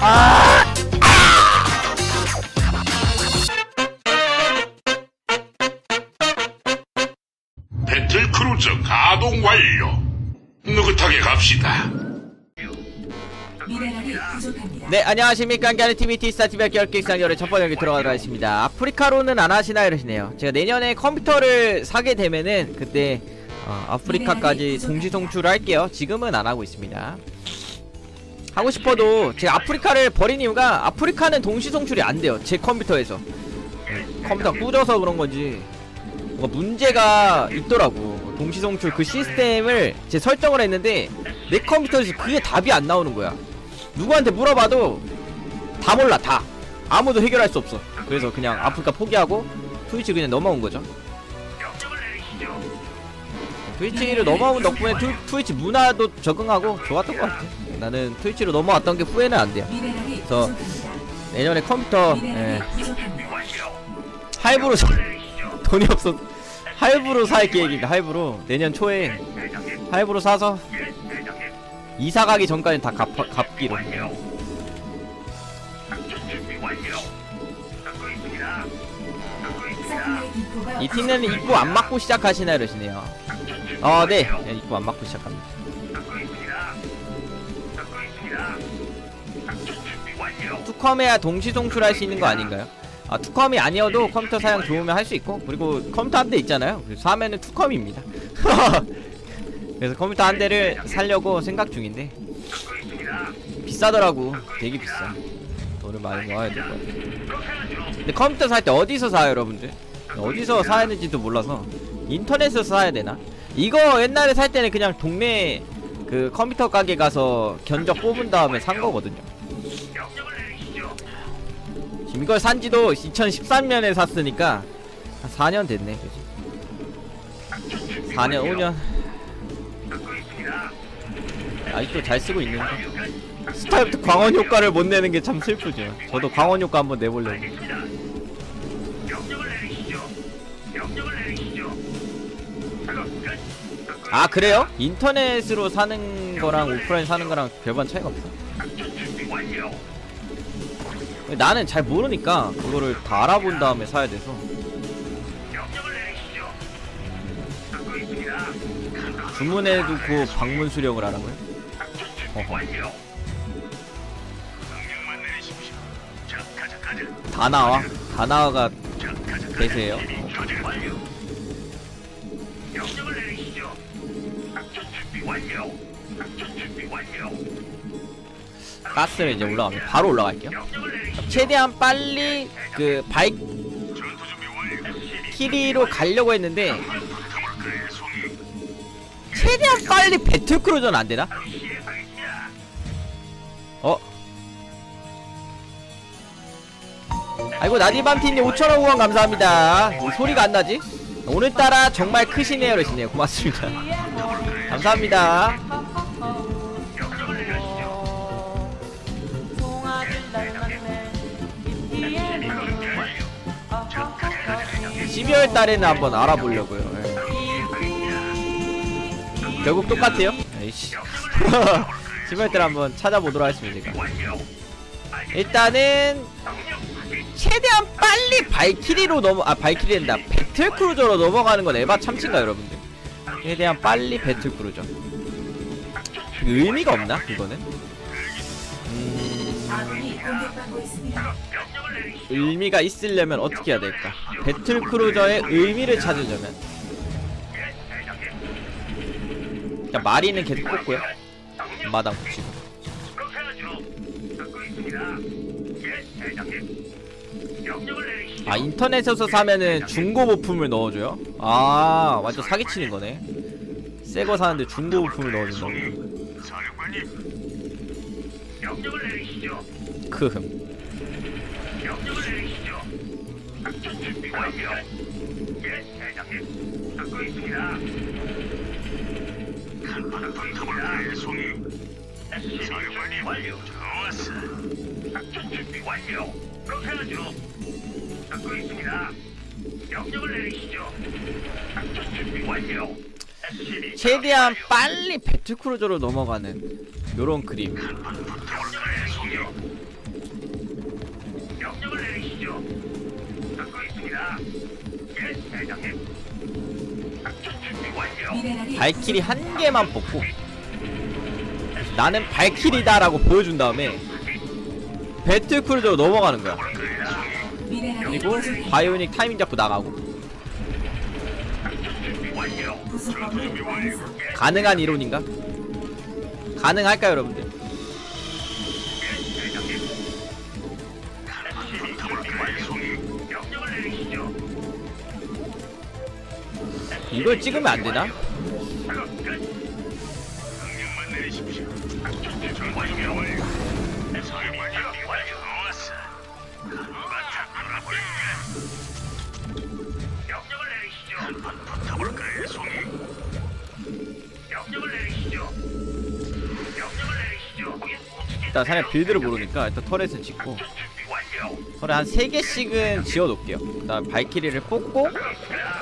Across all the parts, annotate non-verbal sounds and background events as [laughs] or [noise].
아! 배틀 크루저 가동 완료. 느긋하게 갑시다. 미네랄이 부족합니다. 네 안녕하십니까 한가는 TV 티스타 TV 학교 열객상열의 첫 번째 경기 들어가도록 하겠습니다 아프리카로는 안 하시나 이러시네요 제가 내년에 컴퓨터를 사게 되면은 그때 어, 아프리카까지 동시 송출을 할게요 지금은 안 하고 있습니다 하고 싶어도 제가 아프리카를 버린 이유가 아프리카는 동시 송출이 안 돼요. 제 컴퓨터에서. 네, 컴퓨터 꾸져서 그런 건지 뭔가 문제가 있더라고. 동시 송출 그 시스템을 제 설정을 했는데 내 컴퓨터에서 그게 답이 안 나오는 거야. 누구한테 물어봐도 다 몰라 다. 아무도 해결할 수 없어. 그래서 그냥 아프리카 포기하고 트위치 그냥 넘어온 거죠. 트위치로 넘어온 덕분에 트, 트위치 문화도 적응하고 좋았던 것 같아 나는 트위치로 넘어왔던 게 후회는 안 돼요. 그래서. 내년에 컴퓨터 예. 할부로 사, [laughs] 돈이 없어. 할부로 살 계획입니다. 할부로. 내년 초에 할부로 사서 이사 가기 전까지 다 갚, 갚기로. 이 팀은 입구 안 막고 시작하시나 이러시네요. 어네. 네, 입구 안 막고 시작합니다 투컴해야 동시 송출할 수 있는 거 아닌가요? 아 투컴이 아니어도 컴퓨터 사양 좋으면 할 수 있고 그리고 컴퓨터 한 대 있잖아요. 그래서 사면은 투컴입니다. [laughs] 그래서 컴퓨터 한 대를 살려고 생각 중인데 비싸더라고. 되게 비싸. 돈을 많이 모아야 될 것 같아. 근데 컴퓨터 살 때 어디서 사요 여러분들? 어디서 사야 하는지도 몰라서. 인터넷에서 사야 되나? 이거 옛날에 살 때는 그냥 동네 그 컴퓨터 가게 가서 견적 뽑은 다음에 산 거거든요 이걸 산지도 2013년에 샀으니까 한 4년 됐네 그지? 4년 5년. 아직도 잘 쓰고 있는데 스타일부터 광원 효과를 못 내는 게 참 슬프죠. 저도 광원 효과 한번 내보려고. 아 그래요? 인터넷으로 사는 거랑 오프라인 사는 거랑 별반 차이가 없어 나는 잘 모르니까 그거를 다 알아본 다음에 사야 돼서 주문해두고 방문 수령을 하라고요? 어허. 다 나와? 다 나와가 대세예요? 가스를 이제 올라가면 바로 올라갈게요. 최대한 빨리 그 바이 키리로 가려고 했는데 최대한 빨리 배틀크루저는 안 되나? 어? 아이고 나디밤티님 5천원 후원 감사합니다 뭐 소리가 안 나지? 오늘따라 정말 크시네요 그러시네요 고맙습니다 감사합니다 12월 달에는 한번 알아보려고요. 예. 결국 똑같아요. 에이씨. [laughs] 12월 달에 한번 찾아보도록 하겠습니다. 제가. 일단은 최대한 빨리 발키리로 넘어 아 발키리랜다 배틀크루저로 넘어가는 건 에바 참치인가 여러분들? 최대한 빨리 배틀크루저. 의미가 없나 그거는? 음, 의미가 있으려면 어떻게 해야 될까? 배틀크루저의 의미를 찾으려면. 그냥 마리는 계속 뽑고요. 마당 붙이고. 아 인터넷에서 사면은 중고 부품을 넣어줘요? 아 완전 사기치는 거네. 새 거 사는데 중고 부품을 넣어준다고 크흠 최대한 빨리 배틀크루저로 넘어가는 요런 그림 발키리 한 개만 뽑고 나는 발키리다 라고 보여준 다음에 배틀 크루저로 넘어가는 거야 그리고 바이오닉 타이밍 잡고 나가고. 가능한 이론인가? 가능할까요 여러분들? 리시죠. 거긴 어떻게 일단 사냥 빌드를 모르니까 일단 터렛을 짓고. 터렛 한 3개씩은 지어 놓을게요 그 다음 발키리를 뽑고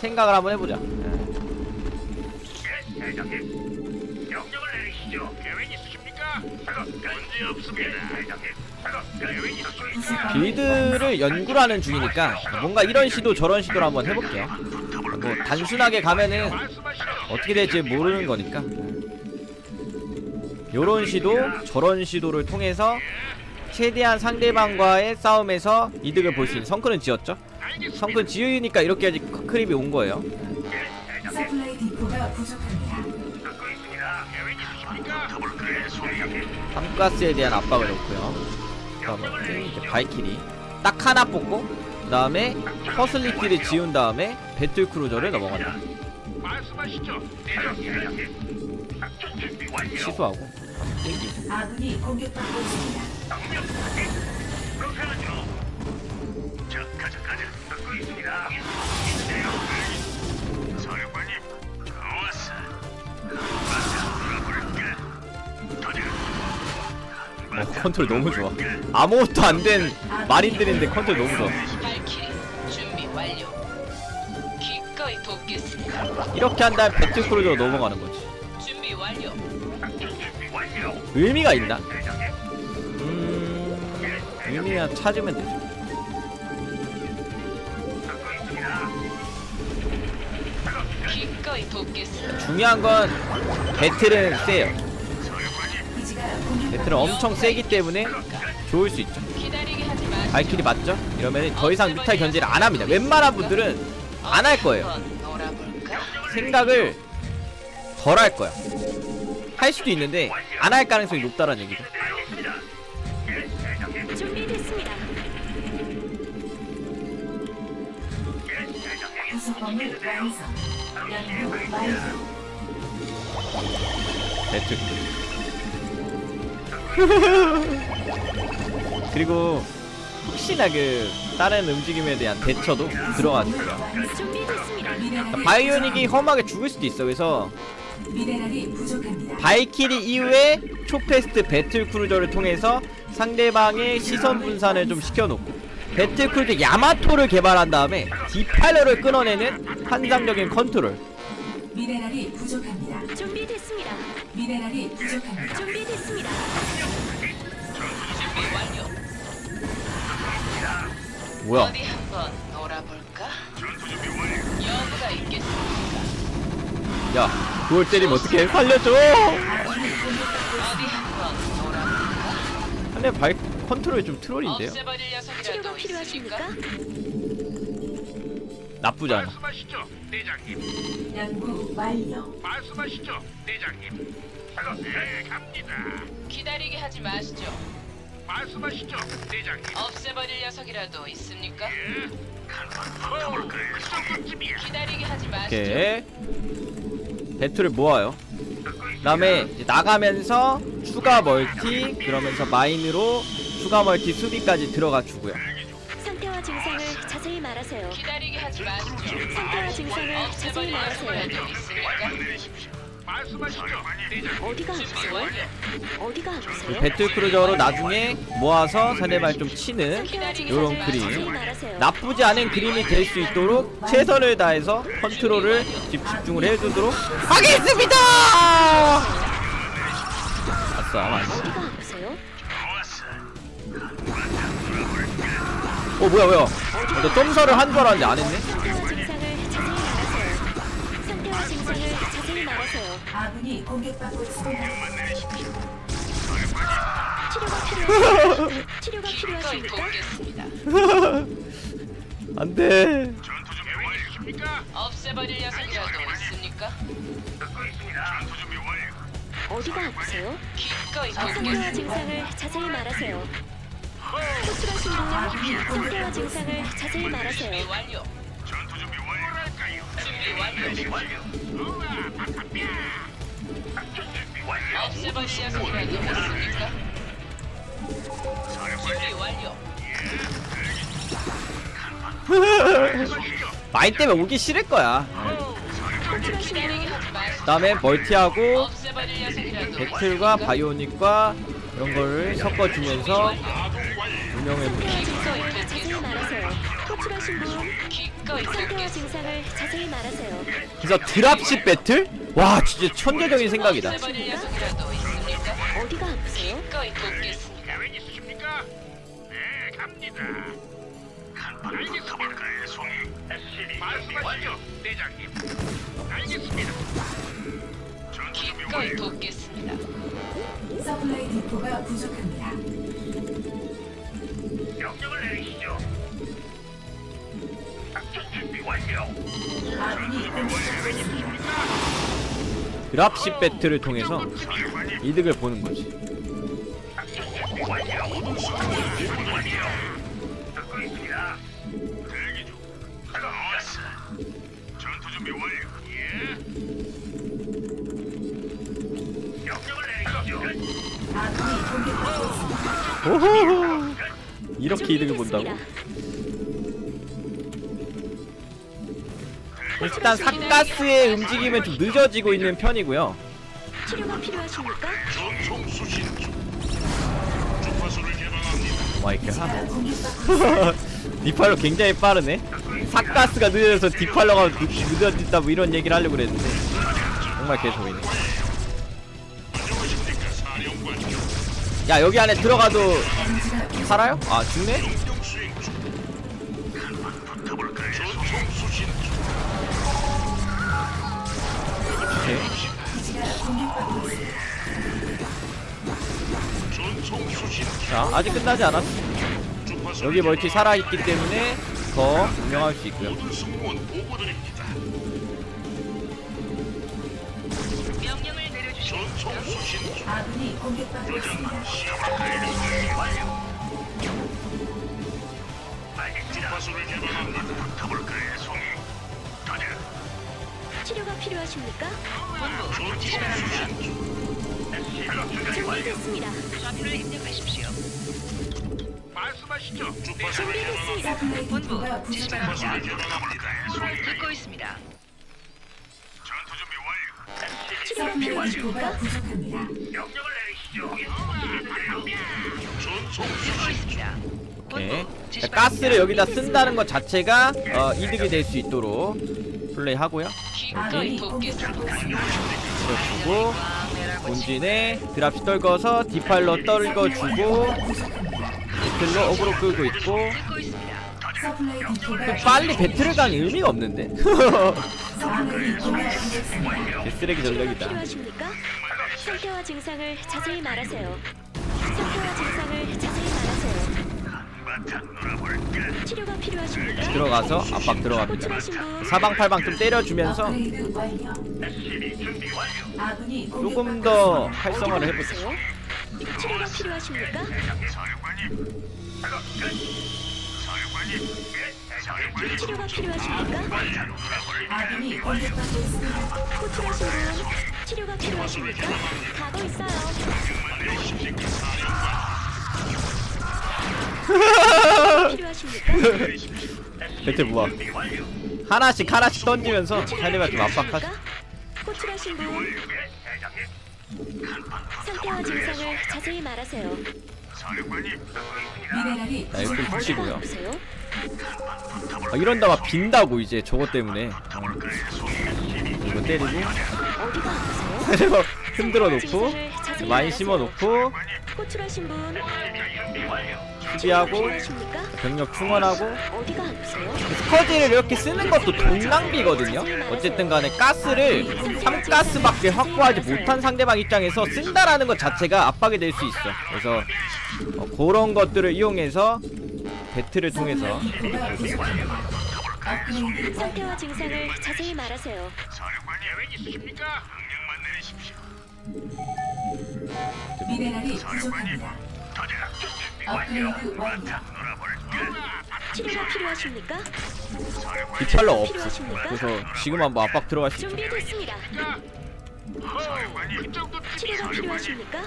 생각을 한번 해보자 예, 대장님. 명령을 내리시죠. 계획 있으십니까? 작업 끝. 문제 없습니다. 대장님. 작업 끝. 계획 있으십니까? 빌드를 연구를 하는 중이니까 뭔가 이런 시도 저런 시도를 한번 해볼게요 뭐 단순하게 가면은. 어떻게 될지 모르는 거니까 요런 시도 저런 시도를 통해서 최대한 상대방과의 싸움에서 이득을 볼 수 있는 성큰은 지었죠 성큰 지으니까 이렇게까지 크립이 온 거예요 서플라이 디포가 부족합니다. 듣고 있습니다. 계획 있으십니까? 붙어볼까요, 송이? 삼가스에 대한 압박을 놓고요 그다음에 이제 발키리 딱 하나 뽑고 그 다음에 퍼슬리티를 지운 다음에 배틀 크루저를 넘어간다 말씀하시죠. 대장님. 작전 준비 완료. 취소하고 땡기고 아군이 공격받고 있습니다. 명령 확인. 그렇게 하죠. 자, 가자, 가자. 듣고 있습니다. 컨트롤 너무 좋아 아무것도 안 된 마린들인데 컨트롤 너무 좋아. 이렇게 한 다음에 배틀크루저로 넘어가는 거지. 의미가 있나? 음... 의미가 찾으면 되죠. 중요한 건 배틀은 세요 배틀은 엄청 세기 때문에 좋을 수 있죠. 발키리 맞죠? 이러면 더 이상 뮤탈 견제를 안 합니다 웬만한 분들은 안 할 거예요? 생각을 덜 할 거야 할 수도 있는데 안 할 가능성이 높다는 얘기죠. 배틀 [laughs] 그리고 혹시나 그 다른 움직임에 대한 대처도 준비됐습니다. 미네랄이 바이오닉이 험하게 죽을 수도 있어 그래서. 바이키리 이후에 초페스트 배틀크루저를 통해서 상대방의 시선 분산을 좀 시켜놓고 배틀크루저 야마토를 개발한 다음에 디팔러를 끊어내는 환상적인 컨트롤 미네랄이 부족합니다. 준비됐습니다. 미네랄이 부족합니다. 준비됐습니다. 준비 완료. 뭐야 어디 한번 놀아볼까? 여부가 있겠습니다. 야 그걸 때리면 어떡해 살려줘 어디 한번 놀아볼까? 근데 발 컨트롤이 좀 트롤인데요 없애버릴 녀석이라도 필요하십니까? 나쁘지 않아 말씀하시죠, 대장님. 연구 완료. 말씀하시죠, 대장님. 네, 갑니다. 기다리게 하지 마시죠. 말씀하시죠, 대장님. 없애버릴 녀석이라도 있습니까? 예. 그. 기다리게 하지 마시죠. 이렇게 배틀을 모아요 그 다음에 이제 나가면서 추가 멀티 그러면서 마인으로 추가 멀티 수비까지 들어가 주고요 말하세요. 기다리게 하지 마시죠. 상태와 증상을 자세히 없애버릴 말하세요. 말씀하시죠. 어디가 아프세요? 어디가 그 아프세요? 배틀 크루저로 나중에 모아서 상대방 좀 치는 요런 자세히 그림. 나쁘지 않은 그림이 될 수 있도록 최선을 다해서 컨트롤을 집- 집중을 해주도록 하겠습니다! 아팠어 아 어 뭐야 뭐야 어, 나 점사를 한 줄 알았는데 안 했네. 아군이 공격받고 있습니다. 치료가 필요하십니까? 안돼 전투 준비 완료. 있습니까? 없애버릴 녀석이라도 있습니까? 듣고 있습니다. 전투 준비 완료. 어디가 아프세요? 기꺼이 상태와 돕겠습니다. 증상을 자세히 말하세요. 호출하신 분 상태와 증상을 자세히 말하세요. 완료. 전투 준비 완료. 뭐랄까요? 준비 완료. 완료. 우와. 작전 준비 완료. 없애버릴 녀석이라도 있습니까? 준비 완료. 마인 때문에 오기 싫을 거야. 그다음에 멀티하고 배틀과? 바이오닉과 이런 거를 섞어주면서 운영해보자 상태와 증상을 자세히 말하세요. 호출하신 분 기꺼이 상태와 돕겠습니다. 증상을 자세히 말하세요. 그래서 드랍십 배틀? 와 진짜 천재적인 생각이다? 어디가 아프세요? 있으십니까? 네, 갑니다. 알겠습니다. 송이. SCB 말씀하시죠, 대장님. 알겠습니다. 전투 준비 기꺼이 완료. 돕겠습니다. 서플라이 디포가 부족합니다. 명령을 내리시죠. 작전 준비 완료. 드랍십 배틀을 통해서 이득을 보는 거지 작전 준비 완료. 모든 수준을 준비 완료. 듣고 있습니다. 대기 중. 작업 끝. 전투 준비 완료. 예. 명령을 내리시죠. 아군이 공격받고 있습니다. 오호호 이렇게 이득을 본다고? 일단 삭가스의 움직임은 좀 늦어지고 있는 편이고요 치료가 필요하십니까? 전송 수신 중. 주파수를 개방합니다. 마이크 기지가 하 공격받고 디팔로 굉장히 빠르네 삭가스가 늦어져서 디팔로가 늦- 늦어진다 뭐 이런 얘기를 하려고 그랬는데 정말 개소리네. 야 여기 안에 들어가도 살아요? 아 죽네? 자 아직 끝나지 않았어 여기 멀티 살아있기 때문에 더 운영할 수 있고요. 아군이 공격받고 있습니다. 치료가 필요하십니까? 수신 중. 준비됐습니다. 좌표를 입력하십시오. 말씀하시죠. 서플라이 디포가 부족합니다. 주파수를 개방합니다. 듣고 있습니다. 전투 준비 완료. 치료가 필요하십니까? 부족합니다. 명령을 자, 가스를 여기다 쓴다는 것 자체가 어, 이득이 될 수 있도록 플레이하고요 있습니다. 그래주고 본진에 드랍시 떨궈서 디팔로 떨궈주고 배틀로 어그로 끌고 있고 디포가 빨리 배틀을 가는 의미가 없는데 부족합니다. 개쓰레기 전략이다 필요하십니까? 상태와 증상을 자세히 말하세요. 상태와 증상을 자세히 말하세요. 치료가 필요하십니까? 들어가서 압박 들어갑니다 호출하신 분 사방팔방 좀 때려주면서 업그레이드 완료. 아군이 조금 더. 활성화를 해보자 아프세요? 치료가 필요하십니까? 사령관님. 작업 끝. 사령관님. 예, 사령관님. 치료가 필요하십니까? 아군이 공격받고 있습니다. 호출하신 분 치료가 필요하십니까? 가고 있어요. 필요하십니까? 배틀 하나씩 하나씩 던지면서 상대방 좀 압박하죠 호출하신 분. 상태와 증상을 자세히 말하세요. 자 이거 붙이고요 아프세요? 아, 이런다 막 빈다고 이제 저것 때문에 어. 이거 때리고? 상대방 흔들어 놓고 많이 분 수비하고 필요하십니까? 병력 충원하고? 스커지를 이렇게 쓰는 것도 돈 낭비거든요. 어쨌든 간에 가스를 3가스밖에 확보하지 못한 상대방 입장에서 쓴다라는 것 자체가 압박이 될 수 있어. 그래서 어, 그런 것들을 이용해서 배틀을 통해서 상태와 증상을 자세히 말하세요. 사령관 계획 있으십니까? 명령만 내리십시오. 미네랄이 부족합니다. 업그레이드 완료. 치료가 필요하십니까? 이 없어. 필요하십니까? 그래서 지금 한번 압박 들어갈 수 있죠. 준비됐습니다. 그 정도 치료가 필요하십니까?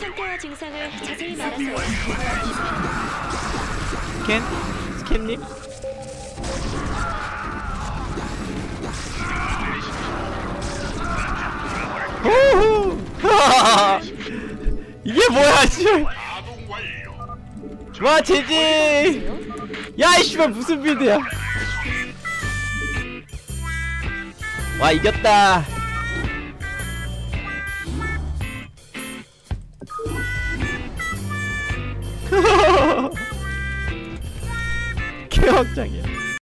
상태와 증상을 자세히 말하세요. 스캔? 스캔님? 호호! [laughs] 이게 뭐야, 씨! 가동 완료. 와, 제지! 야, 이 씨발, 무슨 빌드야! 와, 이겼다! [laughs] 개확장이야.